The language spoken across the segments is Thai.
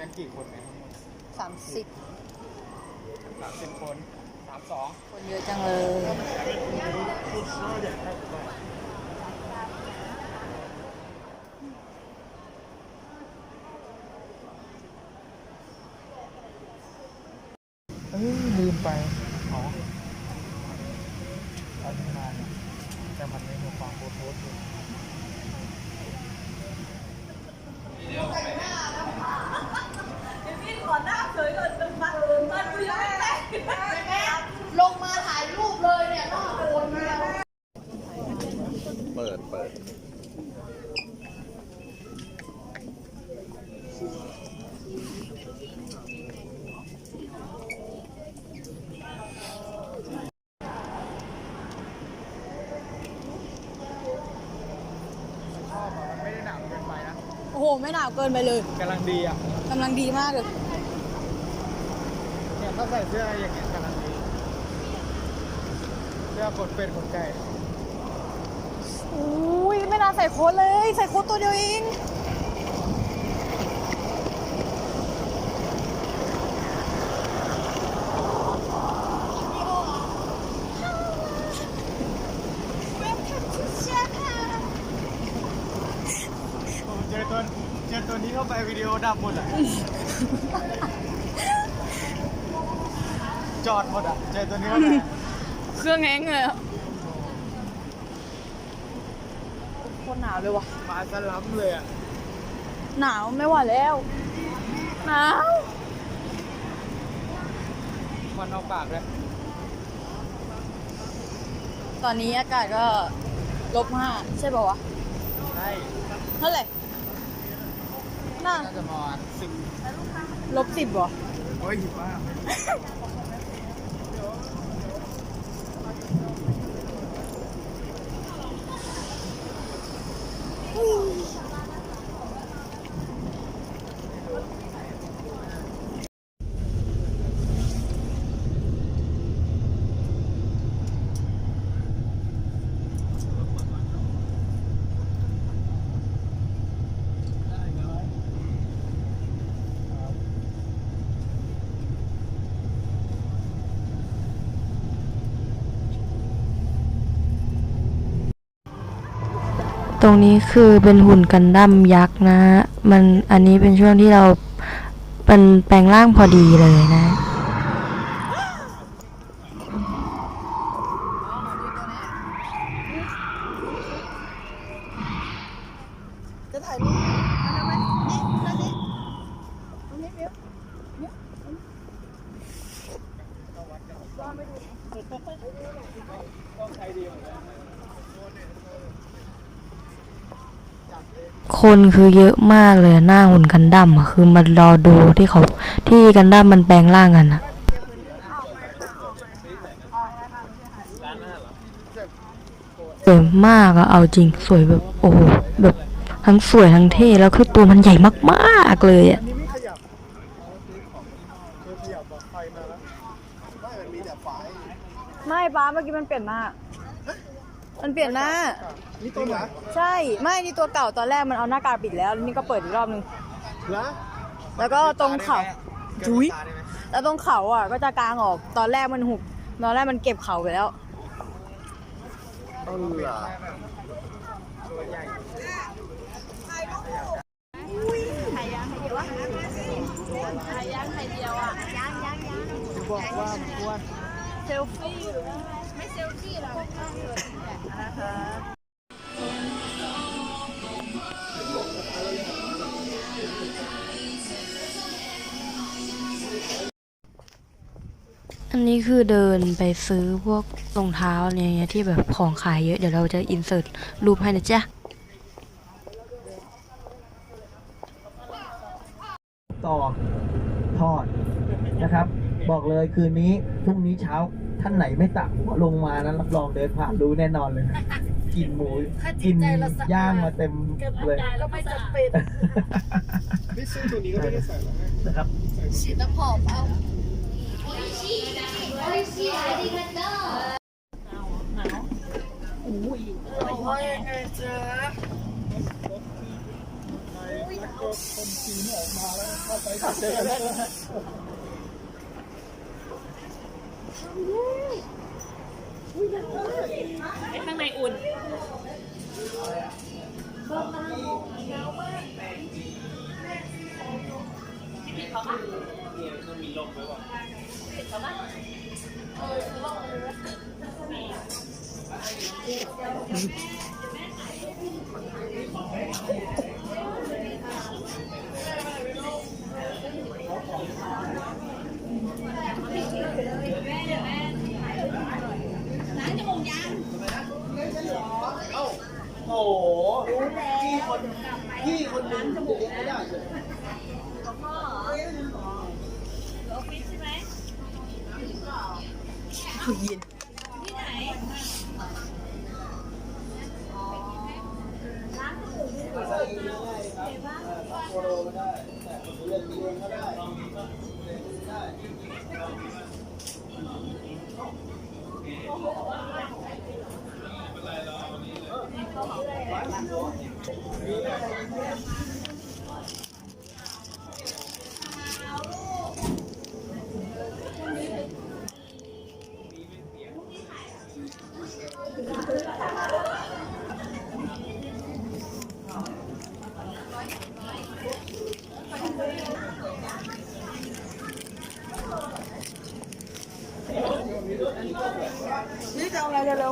กันกี่คนเนี่ยทั้งหมดสามสิบสามสิบคนสามสองคนเยอะจังเลย เอ้ยลืมไปอ๋อเอาที่มาเนี่ยแต่มันไม่มีความโพสต์โพสต์อยู่ ลงมาถ่ายรูปเลยเนี่ยต้องโอนมา เปิด เปิด ชอบอะมันไม่ได้หนักเกินไปนะ โอ้โห ไม่หนาวเกินไปเลยกำลังดีอะกำลังดีมากเลยเนี่ยถ้าใส่เสื้ออย่างเงี้ยกำลังดีเสื้อขนเป็ดขนไก่อุ้ยไม่น่าใส่โค้ทเลย ใส่โค้ทตัวเดียวเอง ผมเจอตัวเจอตัวนี้เข้าไป วิดีโอดับหมดอะ จอดหมดอะ เจอตัวนี้เข้าไปเครื่องแห้งเลยอะโคตรหนาวเลยว่ะ มาสลัมเลยอะ หนาวไม่ไหวแล้ว หนาว มันเอาปากเลยตอนนี้อากาศก็ลบห้าใช่ป่าวะ ใช่ เท่าไหร่ น่าน่าจะประมาณสิบลบสิบวะโอ้ยหิวมาก ตรงนี้คือเป็นหุ่นกันดั้มยักษ์นะ มันอันนี้เป็นช่วงที่เราเป็นแปลงร่างพอดีเลยนะ จะถ่ายรูปเอาไหมนี่นั่นนี่ตรงนี้เดี๋ยวเนี่ย คนคือเยอะมากเลยหน้าหุ่นกันดั้มอะคือมารอดูที่เขาที่กันดั้มมันแปลงร่างกันอะสวยมากอะเอาจริงสวยแบบโอ้โหแบบทั้งสวยทั้งเท่แล้วคือตัวมันใหญ่มากๆเลยอะนี่ไม่ขยับเคยขยับบอกไฟมาแล้วไม่ป้าเมื่อกี้มันเปลี่ยนหน้า มันเปลี่ยนหน้า นี่ตัวไหนใช่ ไม่นี่ตัวเก่าตอนแรกมันเอาหน้ากากปิดแล้วแล้วนี่ก็เปิดอีกรอบนึง เหรอแล้วก็ตรงเขาจุ๊ยแล้วตรงเขาอะ ก็จะกางออก ตอนแรกมันหุบ ตอนแรกมันเก็บเขาไปแล้วเอาเหรอจะบอกว่าควรเซลฟี่ ไม่เซลฟี่หรอกอันนี้คือเดินไปซื้อพวกรองเท้าอะไรเงี้ยที่แบบของขายเยอะ เดี๋ยวเราจะอินเสิร์ตรูปให้นะจ๊ะ ต่อ ทอดนะครับ บอกเลยคืนนี้ พรุ่งนี้เช้า ท่านไหนไม่ตักหัวลงมานั้นรับรองเดินผ่านรู้แน่นอนเลย กินหมู กินย่างมาเต็มเลยก็ไม่จำเป็นนี่ซึ่งตัวนี้ก็ไม่ได้ใส่หรอกนะครับฉีดน้ำหอมเอาว่ายังไงจ๊ะก็คนจีนออกมาแล้วเข้าไป ขัดเจอกันแล้วข้างในอุ่นโอ้โหพี่คนพี่คนหนึงจะบอกไม่ได้เลย นี่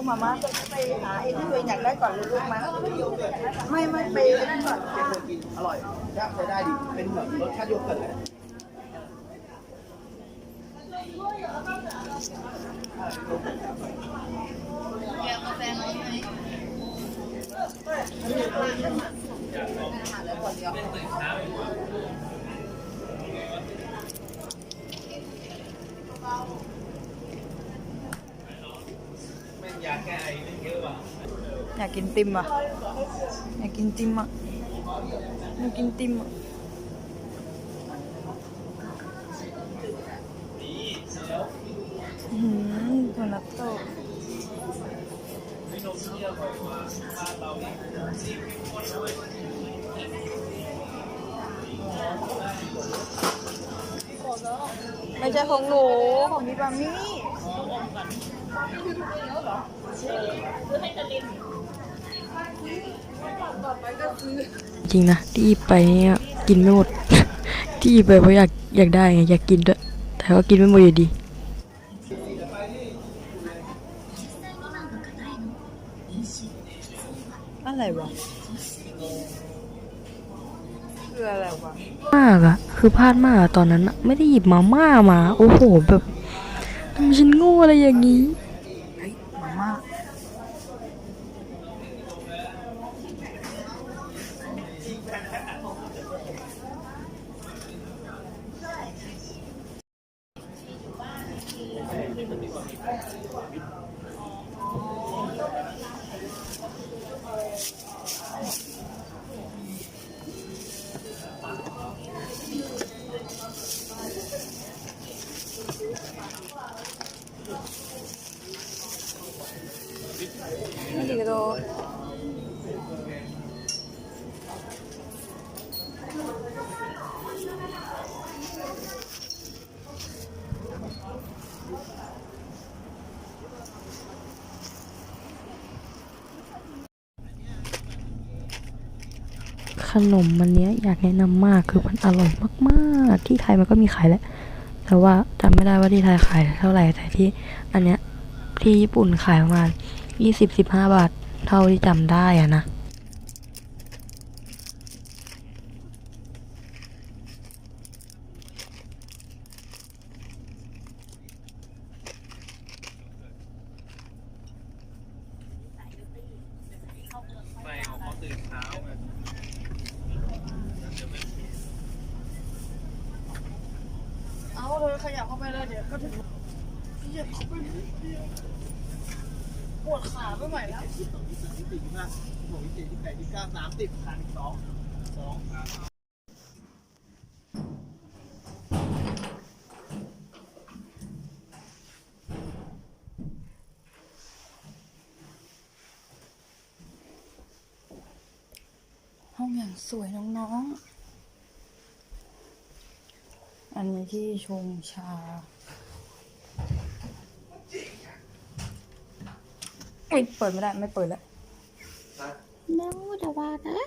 มาม่าจะไปหาไอ้ที่ตัวเองอยากได้ก่อนเลยลูกมาไม่ไม่ไปนั่นก่อนเคยกินอร่อยย่างใช้ได้ดีเป็นเหมือนรสชาติโยเกิร์ตเลยอยากกินติมอะ อยากกินติมอะอยากกินติมอะอืมโดนัตโต้ไม่ใช่ของหนู ของพี่ปามี่ จริงนะที่หยิบไปเนี่ยกินไม่หมด ที่หยิบไปเพราะอยากอยากได้ไงอยากกินด้วย แต่ก็กินไม่หมดอยู่ดีอะไรวะคืออะไรวะมากอะคือพลาดมากอะตอนนั้นอะไม่ได้หยิบมาม่ามา โอ้โหแบบทำไมฉันโง่อะไรอย่างนี้ ขนมมันเนี้ยอยากแนะนำมากคือมันอร่อยมากๆ ที่ไทยมันก็มีขายแหละ แต่ว่าจำไม่ได้ว่าที่ไทยขายเท่าไหร่แต่ที่ อันเนี้ยที่ญี่ปุ่นขายประมาณยี่สิบสิบห้าบาทเท่าที่จำได้อะนะเเอาเลยขยับเข้าไปเลยเดี๋ยวก็ถึงขยับเข้าไปนิดเดียวปวดขาไม่ไหวแล้ว ที่สองที่สามที่สี่ที่ห้าที่หกที่เจ็ดที่แปดที่เก้าสามสิบสามสิบสองสองห้องอย่าง สวยน้องอันนี้ที่ชงชาเอ้ยเปิดไม่ได้ ไม่เปิดแล้ว no เดี๋ยวว่านะ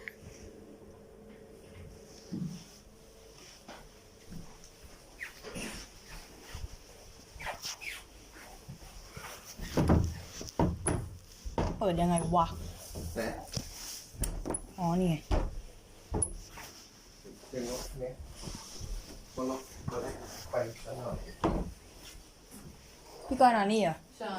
เปิดยังไงวะแต่อ๋อ นี่ไง เดี๋ยวเนี่ยคนละคนละไปสักหน่อยพี่กอนอนี่เหรอ ใช่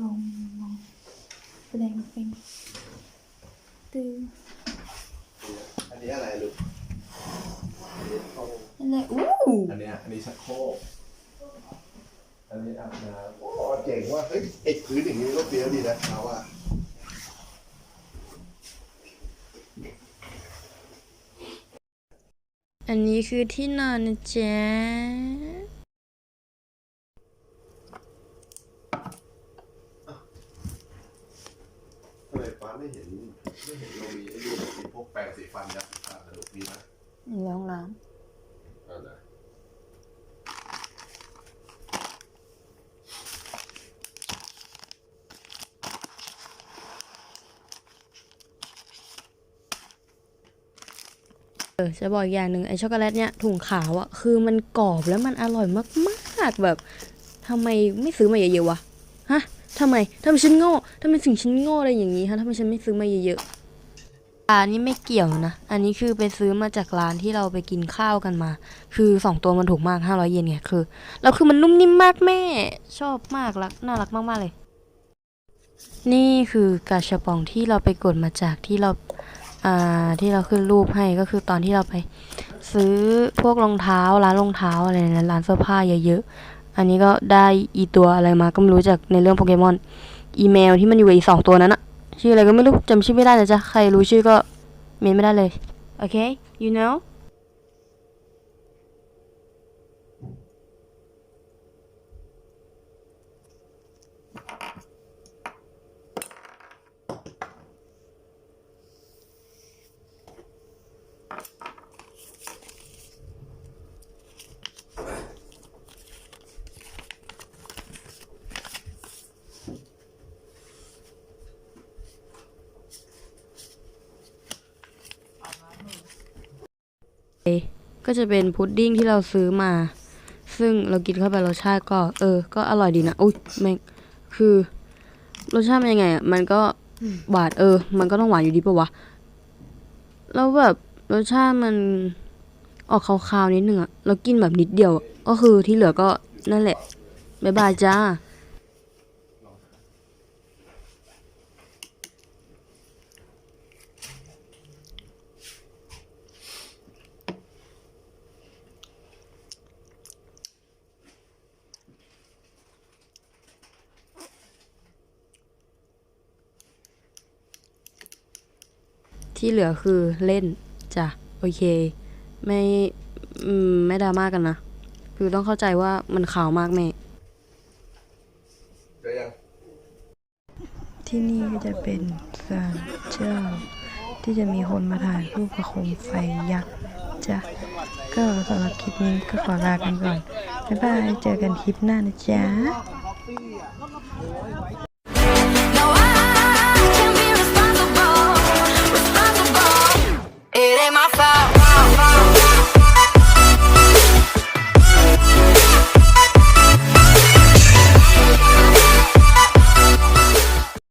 ลงลงแสดงเป็นตื่น อันนี้อะไรลูกอันนี้ห้อง อะไรอู้ อันเนี้ยอันนี้ชักโครกอันนี้อาบน้ำโอ้เจ๋งว่ะเฮ้ยไอ้พื้นอย่าง นี้ก็เฟี้ยวดีนะเขาอะอันนี้คือที่นอนนะจ๊ะ ทำไมฟ้าไม่เห็นไม่เห็นเรามีไอ้ดูแบบมีพวกแปรงสีฟันยัดสีฟันสนุกดีนะ อยู่ในห้องน้ เอานะ เออจะบอกอย่างหนึ่งไอ้ช็อกโกแลตเนี่ยถุงขาวอะคือมันกรอบแล้วมันอร่อยมากๆแบบทำไมไม่ซื้อมาเยอะๆวะฮะทำไมทำไมฉันโง่ทำไมสิ่งฉันโง่อะไรอย่างนี้ฮะทำไมฉันไม่ซื้อมาเยอะๆอันนี้ไม่เกี่ยวนะ อันนี้คือไปซื้อมาจากร้านที่เราไปกินข้าวกันมา คือสองตัวมันถูกมาก500เยนไงคือแล้วคือมันนุ่มนิ่มมากแม่ ชอบมากรักน่ารักมากๆเลย นี่คือกาชาปองที่เราไปกดมาจากที่เรา ที่เราขึ้นรูปให้ก็คือตอนที่เราไปซื้อพวกรองเท้าร้านรองเท้าอะไรนะร้านเสื้อผ้าเยอะๆ อันนี้ก็ได้อีตัวอะไรมาก็ไม่รู้จากในเรื่องโปเกมอนอีเมลที่มันอยู่อีสองตัวนั้นอะชื่ออะไรก็ไม่รู้จำชื่อไม่ได้นะจ๊ะใครรู้ชื่อก็เมนไม่ได้เลยโอเค you know ก็จะเป็นพุดดิ้งที่เราซื้อมา ซึ่งเรากินเข้าไปรสชาติก็ เออ ก็อร่อยดีนะอุ้ยแม่งคือรสชาติมันยังไงอะมันก็หวานเออ มันก็ต้องหวานอยู่ดีปะวะแล้วแบบรสชาติมันออกคาวๆนิดนึงอะเรากินแบบนิดเดียวอะก็คือที่เหลือก็นั่นแหละบ๊ายบายจ้า ที่เหลือคือเล่นจ้ะโอเค ไม่อืมไม่ดราม่ากันนะ คือต้องเข้าใจว่ามันขาวมากแม่เจอยังที่นี่ก็จะเป็นศาลเจ้า ที่จะมีคนมาถ่ายรูปประโคมไฟยักษ์จ้ะก็สำหรับคลิปนี้ก็ขอลากันก่อน บ๊ายบาย เจอกันคลิปหน้านะจ๊ะคอฟฟี่อะ